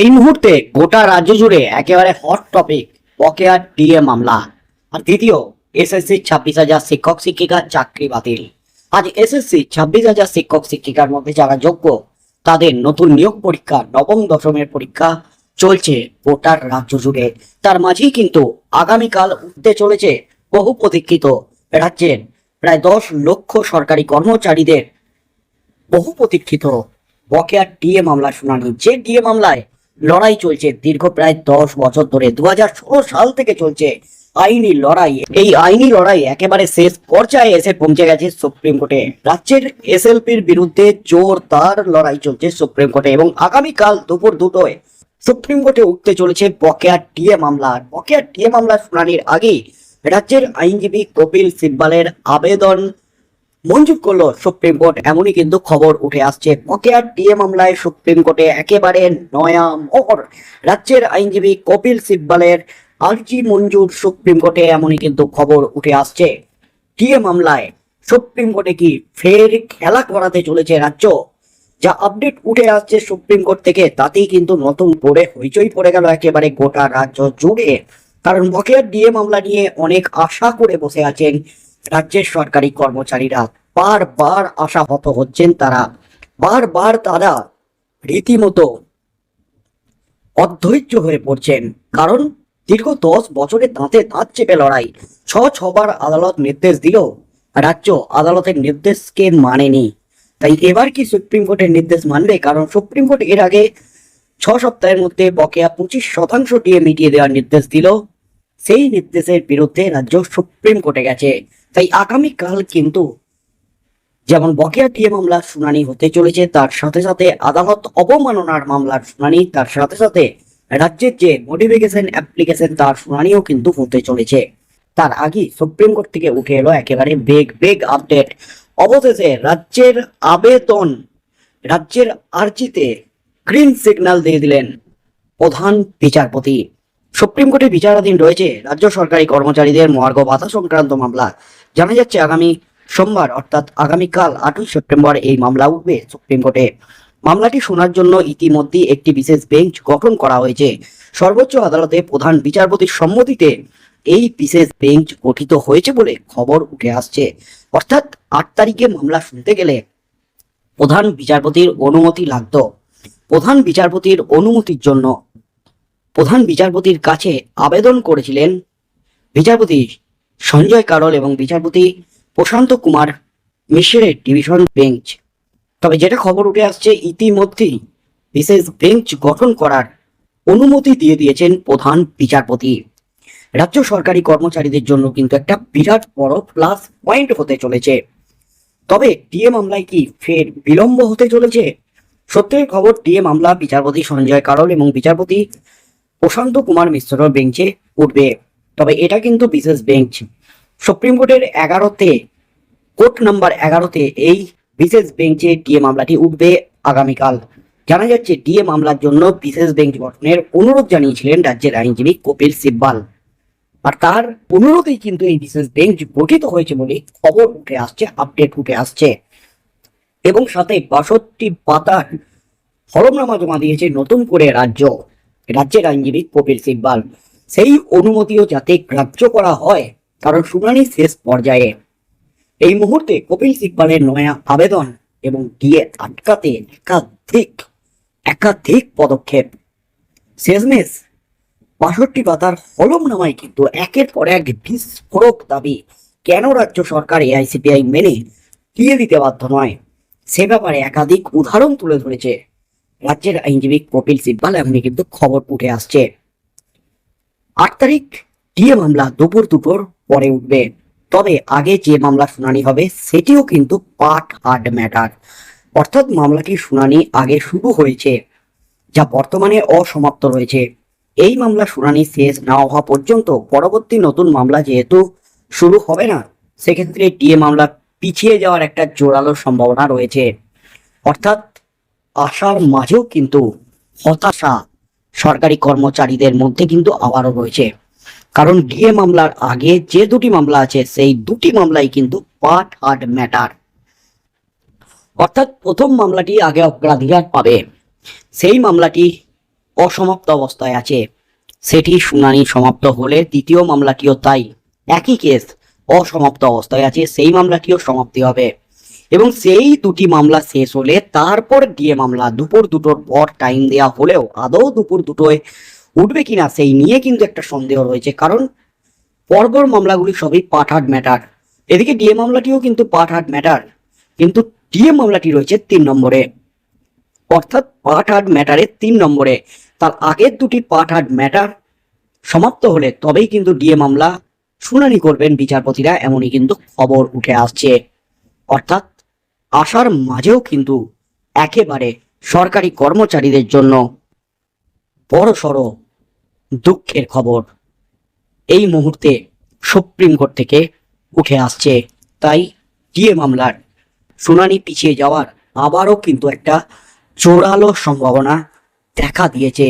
এই মুহূর্তে গোটা রাজ্য জুড়ে একেবারে হট টপিক বকেয়া ডিএ মামলা। আর দ্বিতীয়, এসএসসি ছাব্বিশ হাজার শিক্ষক, শিক্ষিকার চাকরি বাতিল। আজ এসএসসি ছাব্বিশ হাজার শিক্ষক, শিক্ষিকার মধ্যে যারা যোগ্য, তাদের নতুন নিয়োগ পরীক্ষা, নবম, দশমের পরীক্ষা চলছে গোটার রাজ্য জুড়ে। তার মাঝেই কিন্তু আগামীকাল উঠতে চলেছে বহু প্রতীক্ষিত রাজ্যের। প্রায় দশ লক্ষ সরকারি কর্মচারীদের বহু প্রতীক্ষিত। বকেয়া ডিএ মামলা শুনানি। যে ডিএ মামলায় লড়াই চলছে দীর্ঘ প্রায় দশ বছর ধরে। দু সাল থেকে চলছে আইনি লড়াই। এই আইনি লড়াই একেবারে শেষ পর্যায়ে এসে পৌঁছে গেছে সুপ্রিম কোর্টে। রাজ্যের এসএলপির বিরুদ্ধে জোরদার লড়াই চলছে সুপ্রিম কোর্টে এবং আগামীকাল দুপুর দুটোয় সুপ্রিম কোর্টে উঠতে চলেছে বকেয়া ডিএ মামলা। আর বকেয়া ডিএ মামলা শুনানির আগেই রাজ্যের আইনজীবী কপিল সিব্বালের আবেদন মঞ্জুর করল সুপ্রিম কোর্ট। এমনই কিন্তু খবর উঠে আসছে। বকেয়া ডিএ মামলায় সুপ্রিম কোর্টে একেবারে নয়া মোহর। রাজ্যের আইনজীবী কপিল সিব্বালের আর্জি মঞ্জুর সুপ্রিম কোর্টে এমনই কিন্তু খবর উঠে আসছে। ডিএ মামলায় সুপ্রিম কোর্টে কি ফের খেলা করাতে চলেছে রাজ্য? যা আপডেট উঠে আসছে সুপ্রিম কোর্ট থেকে, তাতেই কিন্তু নতুন করে হইচই পড়ে গেল একেবারে গোটা রাজ্য জুড়ে। কারণ বকেয়া ডিএ মামলা নিয়ে অনেক আশা করে বসে আছেন রাজ্যের সরকারি কর্মচারীরা বারবার আশাহত হচ্ছেন তারা। বারবার তারা রীতিমতো অধৈর্য হয়ে পড়ছেন। কারণ দীর্ঘ দশ বছরে দাঁতে দাঁত চেপে লড়াই। ছ ছবার আদালত নির্দেশ দিল রাজ্য আদালতের নির্দেশকে মানেনি। তাই এবার কি সুপ্রিম কোর্টের নির্দেশ মানবে? কারণ সুপ্রিম কোর্ট এর আগে ছ সপ্তাহের মধ্যে বকেয়া পঁচিশ শতাংশ দিয়ে মিটিয়ে দেওয়ার নির্দেশ দিল সেই নির্দেশের বিরুদ্ধে রাজ্য সুপ্রিম কোর্টে গেছে। তাই আগামীকাল কিন্তু যেমন বকেয়া টিএ মামলার শুনানি হতে চলেছে, তার সাথে সাথে আদালত অবমাননার মামলার শুনানি, তার সাথে সাথে রাজ্যের যে মডিফিকেশন অ্যাপ্লিকেশন তার শুনানিও কিন্তু হতে চলেছে। তার আগে সুপ্রিম কোর্ট থেকে উঠে এলো একেবারে বেগ বেগ আপডেট অবশেষে রাজ্যের আবেদন, রাজ্যের আর্জিতে গ্রিন সিগন্যাল দিয়ে দিলেন প্রধান বিচারপতি। সুপ্রিম কোর্টে বিচারাধীন রয়েছে রাজ্য সরকারি কর্মচারীদের মহার্ঘ ভাতা সংক্রান্ত মামলা। জানা যাচ্ছে আগামী সোমবার, অর্থাৎ আগামীকাল আটই সেপ্টেম্বর এই মামলা উঠবে সুপ্রিম কোর্টে। মামলাটি শোনার জন্য ইতিমধ্যে একটি বিশেষ বেঞ্চ গঠন করা হয়েছে। সর্বোচ্চ আদালতে প্রধান বিচারপতির সম্মতিতে এই বিশেষ বেঞ্চ গঠিত হয়েছে বলে খবর উঠে আসছে। অর্থাৎ আট তারিখে মামলা শুনতে গেলে প্রধান বিচারপতির অনুমতি লাগতো। প্রধান বিচারপতির অনুমতির জন্য প্রধান বিচারপতির কাছে আবেদন করেছিলেন বিচারপতি সঞ্জয় কারল এবং বিচারপতি প্রশান্ত কুমার মিশ্রের ডিভিশন বেঞ্চ তবে যেটা খবর উঠে আসছে, ইতিমধ্যেই বিশেষ বেঞ্চ গঠন করার অনুমতি দিয়ে দিয়েছেন প্রধান বিচারপতি। রাজ্য সরকারি কর্মচারীদের জন্য কিন্তু একটা বিরাট বড় প্লাস পয়েন্ট হতে চলেছে। তবে ডিএ মামলায় কি ফের বিলম্ব হতে চলেছে? সত্যের খবর ডিএ মামলা বিচারপতি সঞ্জয় কারল এবং বিচারপতি প্রশান্ত কুমার মিশ্র বেঞ্চে উঠবে। তবে এটা কিন্তু বিশেষ বেঞ্চ সুপ্রিম কোর্টের এগারোতে, কোর্ট নাম্বার এগারোতে এই বিশেষ বেঞ্চে ডিএ মামলাটি উঠবে আগামীকাল। জানা যাচ্ছে, ডিএ মামলার জন্য বিশেষ বেঞ্চ গঠনের অনুরোধ জানিয়েছিলেন রাজ্যের আইনজীবী কপিল সিব্বাল। আর তার অনুরোধেই কিন্তু এই বিশেষ বেঞ্চ গঠিত হয়েছে বলে খবর উঠে আসছে আপডেট উঠে আসছে। এবং সাথে বাষট্টি পাতার হলমনামা জমা দিয়েছে নতুন করে রাজ্য, রাজ্যের আইনজীবী কপিল সিব্বাল। সেই অনুমতিও যাতে গ্রাহ্য করা হয়, কারণ শুনানি শেষ পর্যায়ে। এই মুহূর্তে কপিল সিব্বালের নয়া আবেদন এবং ডিএ আটকাতে একাধিক একাধিক পদক্ষেপ। শেষমেশ, বাষট্টি পাতার হলমনামায় কিন্তু একের পর এক বিস্ফোরক দাবি কেন রাজ্য সরকার এআইসিপিআই মেনে দিয়ে দিতে বাধ্য নয়? সে ব্যাপারে একাধিক উদাহরণ তুলে ধরেছে। রাজ্যের আইনজীবী কপিল সিব্বাল এমনি কিন্তু খবর উঠে আসছে। আট তারিখ ডিএ মামলা দুপুর দুপুর পরে উঠবে। তবে আগে যে মামলা শুনানি হবে, সেটিও কিন্তু পার্ট হার্ড ম্যাটার। অর্থাৎ মামলাটি শুনানি আগে শুরু হয়েছে, যা বর্তমানে অসমাপ্ত রয়েছে। এই মামলা শুনানি শেষ না হওয়া পর্যন্ত পরবর্তী নতুন মামলা যেহেতু শুরু হবে না, সেক্ষেত্রে ডিএ মামলা পিছিয়ে যাওয়ার একটা জোরালো সম্ভাবনা রয়েছে। অর্থাৎ আশার মাঝেও কিন্তু হতাশা সরকারি কর্মচারীদের মধ্যে কিন্তু আবারও রয়েছে। কারণ ডিএ মামলার আগে যে দুটি মামলা আছে, সেই দুটি মামলাই কিন্তু পার্ট হার্ড ম্যাটার। অর্থাৎ প্রথম মামলাটি আগে অগ্রাধিকার পাবে। সেই মামলাটি অসমাপ্ত অবস্থায় আছে। সেটি শুনানি সমাপ্ত হলে দ্বিতীয় মামলাটিও তাই। একই কেস অসমাপ্ত অবস্থায় আছে, সেই মামলাটিও সমাপ্তি হবে। এবং সেই দুটি মামলা শেষ হলে তারপর ডিএ মামলা দুপুর দুটোর পর টাইম দেওয়া হলেও আদৌ দুপুর দুটোয় উঠবে কিনা সেই নিয়ে কিন্তু একটা সন্দেহ রয়েছে। কারণ পরপর মামলাগুলি সবই পাঠাট ম্যাটার এদিকে ডিএ মামলাটিও কিন্তু পাঠাট ম্যাটার কিন্তু ডিএ মামলাটি রয়েছে তিন নম্বরে। অর্থাৎ পাঠাট ম্যাটারের তিন নম্বরে। তার আগের দুটি পাঠাট ম্যাটার সমাপ্ত হলে তবেই কিন্তু ডিএ মামলা শুনানি করবেন বিচারপতিরা, এমনই কিন্তু খবর উঠে আসছে। অর্থাৎ আসার মাঝেও কিন্তু একেবারে সরকারি কর্মচারীদের জন্য বড় সড় দুঃখের খবর। এই মুহূর্তে সুপ্রিম কোর্ট থেকে উঠে আসছে। তাই ডিএ মামলার শুনানি পিছিয়ে যাওয়ার আবারও কিন্তু একটা জোরালো সম্ভাবনা দেখা দিয়েছে।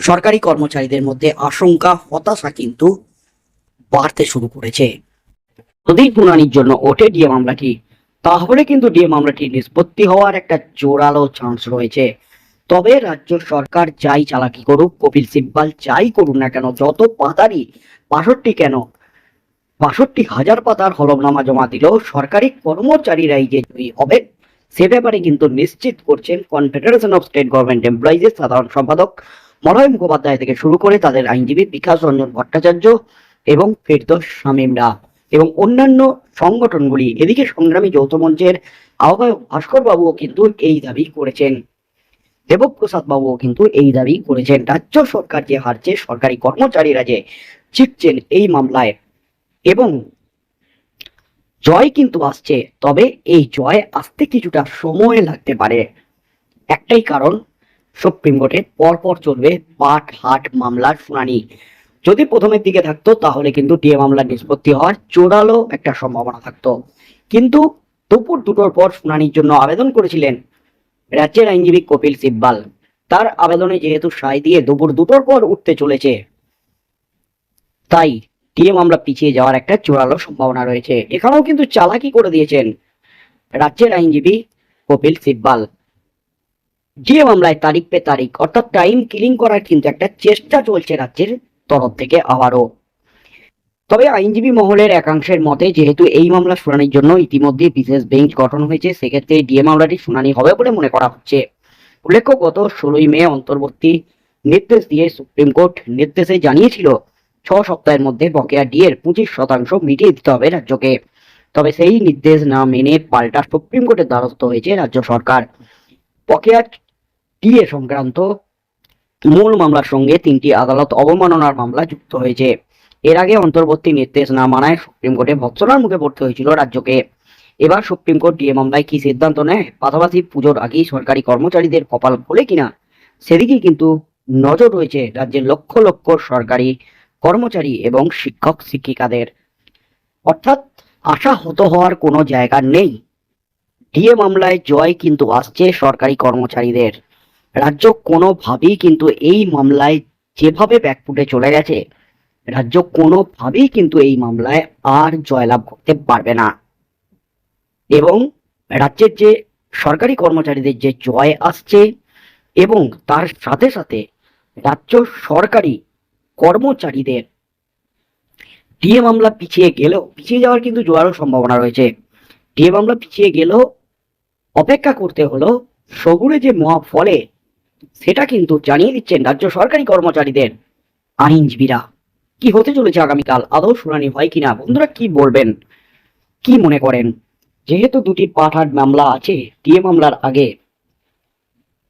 সরকারি কর্মচারীদের মধ্যে আশঙ্কা, হতাশা কিন্তু বাড়তে শুরু করেছে। যদি শুনানির জন্য ওঠে ডিএ মামলাটি। তাহলে কিন্তু ডিএ মামলাটি নিষ্পত্তি হওয়ার একটা জোরালো চান্স রয়েছে। তবে রাজ্য সরকার যাই চালাকি করুক, কপিল সিব্বাল যাই করুক না কেন, যত পাতারই বাষট্টি কেন, বাষট্টি হাজার পাতার হলফনামা জমা দিলেও সরকারি কর্মচারীরাই যে জয়ী হবেন, সে ব্যাপারে কিন্তু নিশ্চিত করছেন কনফেডারেশন অফ স্টেট গভর্নমেন্ট এমপ্লয়িজের সাধারণ সম্পাদক মলয় মুখোপাধ্যায় থেকে শুরু করে তাদের আইনজীবী বিকাশ রঞ্জন ভট্টাচার্য এবং ফেরদোস শামীমরা এবং অন্যান্য সংগঠনগুলি। এদিকে সংগ্রামী যৌথ মঞ্চের আহ্বায়ক ভাস্কর বাবুও কিন্তু এই দাবি করেছেন। দেবপ্রসাদ বাবুও কিন্তু এই দাবি করেছেন। রাজ্য সরকার যে হারছে সরকারি কর্মচারীরা যে জিতছেন এই মামলায় এবং জয় কিন্তু আসছে, তবে এই জয় আসতে কিছুটা সময় লাগতে পারে। একটাই কারণ, সুপ্রিম কোর্টে পরপর চলবে পাট হাট মামলার শুনানি। যদি প্রথমের দিকে থাকতো, তাহলে কিন্তু ডিএ মামলার নিষ্পত্তি হওয়ার জোরালো একটা সম্ভাবনা থাকতো। কিন্তু দুপুর দুটোর পর শুনানির জন্য আবেদন করেছিলেন রাজ্যের আইনজীবী কপিল সিব্বাল। তার আবেদনে যেহেতু সায় দিয়ে দুপুর দুটোর পর উঠতে চলেছে, তাই ডিএ মামলা পিছিয়ে যাওয়ার একটা চোরালো সম্ভাবনা রয়েছে। এখানেও কিন্তু চালাকি করে দিয়েছেন রাজ্যের আইনজীবী কপিল সিব্বাল। যে মামলায় তারিখ পে তারিখ, অর্থাৎ টাইম কিলিং করার কিন্তু একটা চেষ্টা চলছে রাজ্যের তরফ থেকে আবারও। তবে আইনজীবী মহলের একাংশের মতে, যেহেতু এই মামলা শুনানির জন্য ইতিমধ্যে বিশেষ বেঞ্চ গঠন হয়েছে, সেক্ষেত্রে ডিএ মামলাটি শুনানি হবে বলে মনে করা হচ্ছে। উল্লেখ্য, গত ষোলোই মে অন্তর্বর্তী নির্দেশ দিয়ে সুপ্রিম কোর্ট নির্দেশে জানিয়েছিল, ছ সপ্তাহের মধ্যে বকেয়া ডিএর পঁচিশ শতাংশ মিটিয়ে দিতে হবে রাজ্যকে। তবে সেই নির্দেশ না মেনে পাল্টা সুপ্রিম কোর্টের দ্বারস্থ হয়েছে রাজ্য সরকার। বকেয়া ডিএ সংক্রান্ত মূল মামলার সঙ্গে তিনটি আদালত অবমাননার মামলা যুক্ত হয়েছে। এর আগে অন্তর্বর্তী নির্দেশ না মানায় সুপ্রিম কোর্টে ভৎসনার মুখে পড়তে হয়েছিল রাজ্যকে। এবার সুপ্রিম কোর্ট ডিএ মামলায় কি সিদ্ধান্ত নেয়? পাশাপাশি পুজোর আগেই সরকারি কর্মচারীদের কপাল খোলে কিনা? সেদিকে কিন্তু নজর রয়েছে রাজ্যের লক্ষ লক্ষ সরকারি কর্মচারী এবং শিক্ষক শিক্ষিকাদের। অর্থাৎ আশা হত হওয়ার কোনো জায়গা নেই। ডিএ মামলায় জয় কিন্তু আসছে সরকারি কর্মচারীদের। রাজ্য কোনোভাবেই কিন্তু এই মামলায় যেভাবে ব্যাকফুটে চলে গেছে, রাজ্য কোনোভাবেই কিন্তু এই মামলায় আর জয়লাভ করতে পারবে না। এবং রাজ্যের যে সরকারি কর্মচারীদের যে জয় আসছে এবং তার সাথে সাথে রাজ্য সরকারি কর্মচারীদের ডিএ মামলা পিছিয়ে গেলেও, পিছিয়ে যাওয়ার কিন্তু জোয়ারও সম্ভাবনা রয়েছে। ডিএ মামলা পিছিয়ে গেলেও অপেক্ষা করতে হলো সগুড়ে যে মহা ফলে সেটা কিন্তু জানিয়ে দিচ্ছেন রাজ্য সরকারি কর্মচারীদের। আইনজীবীরা। কি হতে চলেছে আগামীকাল? আদৌ শুনানি হয় কিনা? বন্ধুরা, কি বলবেন? কি মনে করেন? যেহেতু দুটি পাঠার মামলা আছে, ডিএ মামলার আগে।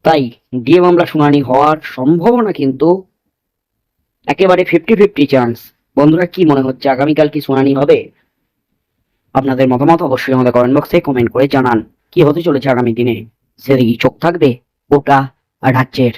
তাই ডিএ মামলা শুনানি হওয়ার সম্ভাবনা কিন্তু একেবারে ফিফটি ফিফটি চান্স বন্ধুরা, কি মনে হচ্ছে? আগামীকাল কি শুনানি হবে? আপনাদের মতামত অবশ্যই আমাদের কমেন্ট বক্সে কমেন্ট করে জানান। কি হতে চলেছে আগামী দিনে? সেদিকে চোখ থাকবে। গোটা রাজ্যের